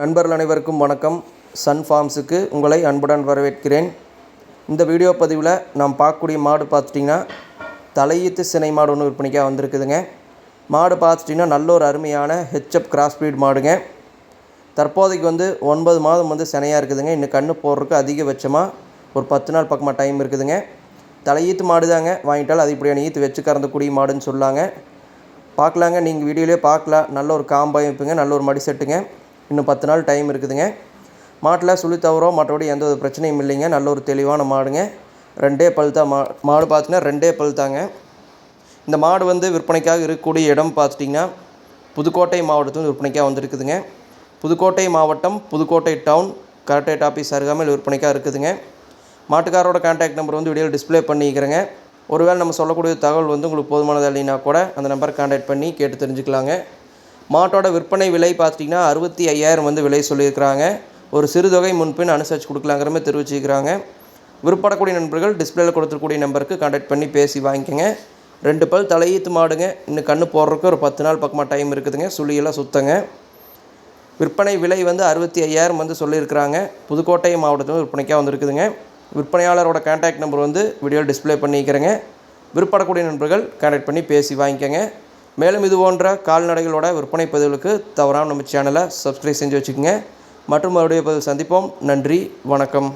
நண்பர்கள் அனைவருக்கும் வணக்கம். சன் ஃபார்ம்ஸுக்கு உங்களை அன்புடன் வரவேற்கிறேன். இந்த வீடியோ பதிவில் நாம் பார்க்கக்கூடிய மாடு பார்த்துட்டிங்கன்னா தலையீத்து சினை மாடு ஒன்று விற்பனைக்காக வந்திருக்குதுங்க. மாடு பார்த்துட்டிங்கன்னா நல்ல ஒரு அருமையான ஹெச்எப் கிராஸ் breed மாடுங்க. தற்போதைக்கு வந்து ஒன்பது மாதம் வந்து சினையாக இருக்குதுங்க. இன்னும் கன்று போடுறதுக்கு அதிகபட்சமாக ஒரு பத்து நாள் பக்கமாக டைம் இருக்குதுங்க. தலையீத்து மாடு தாங்க அது இப்படியான ஈத்து வச்சு கறந்தக்கூடிய மாடுன்னு சொல்லாங்க. பார்க்கலாங்க. நீங்கள் வீடியோலேயே பார்க்கலாம். நல்ல ஒரு காம்பமைப்புங்க நல்ல ஒரு மடி செட்டுங்க. இன்னும் பத்து நாள் டைம் இருக்குதுங்க. மாட்டில் சுழி தவறோ மற்றபடி எந்த ஒரு பிரச்சனையும் இல்லைங்க. நல்ல ஒரு தெளிவான மாடுங்க. ரெண்டே பல் தான் மா மாடு பார்த்தீங்கன்னா ரெண்டே பல் தாங்க. இந்த மாடு வந்து விற்பனைக்காக இருக்கக்கூடிய இடம் பார்த்துட்டிங்கன்னா புதுக்கோட்டை மாவட்டத்தில் விற்பனைக்காக வந்திருக்குதுங்க. புதுக்கோட்டை மாவட்டம் புதுக்கோட்டை டவுன் கலெக்டரேட் ஆஃபீஸ் அருகாமையில் விற்பனைக்காக இருக்குதுங்க. மாட்டுக்காரோட கான்டாக்ட் நம்பர் வந்து வீடியோவில் டிஸ்ப்ளே பண்ணிக்கிறேங்க. ஒருவேளை நம்ம சொல்லக்கூடிய தகவல் வந்து உங்களுக்கு போதுமானது இல்லைன்னா கூட அந்த நம்பரை கான்டாக்ட் பண்ணி கேட்டு தெரிஞ்சுக்கலாங்க. மாட்டோட விற்பனை விலை பார்த்துட்டிங்கன்னா அறுபத்தி ஐயாயிரம் வந்து விலை சொல்லியிருக்கிறாங்க. ஒரு சிறுதொகை முன்பின் அனுசரித்து கொடுக்கலாங்கிற மாதிரி தெரிவிச்சிருக்கிறாங்க. விருப்பப்படக்கூடிய நண்பர்கள் டிஸ்பிளேயில் கொடுத்துருக்கூடிய நம்பருக்கு கான்டாக்ட் பண்ணி பேசி வாங்கிக்கோங்க. ரெண்டு பல் தலையீத்து மாடுங்க. இன்னும் கன்று போடுறதுக்கு ஒரு பத்து நாள் பக்கமாக டைம் இருக்குதுங்க. சுழியெல்லாம் சுத்தங்க. விற்பனை விலை வந்து அறுபத்தி ஐயாயிரம் வந்து சொல்லியிருக்கிறாங்க. புதுக்கோட்டை மாவட்டத்தில் விற்பனைக்காக வந்திருக்குதுங்க. விற்பனையாளரோட கான்டாக்ட் நம்பர் வந்து வீடியோ டிஸ்ப்ளே பண்ணிக்கிறேங்க. விற்படக்கூடிய நண்பர்கள் கான்டாக்ட் பண்ணி பேசி வாங்கிக்கோங்க. மேலும் இது போன்ற கால்நடைகளோட விற்பனை பதிவுகளுக்கு தவறாமல் நம்ம சேனலை சப்ஸ்கிரைப் செஞ்சு வச்சுக்கோங்க. மற்றும் மறுபடியும் பதிவு சந்திப்போம். நன்றி. வணக்கம்.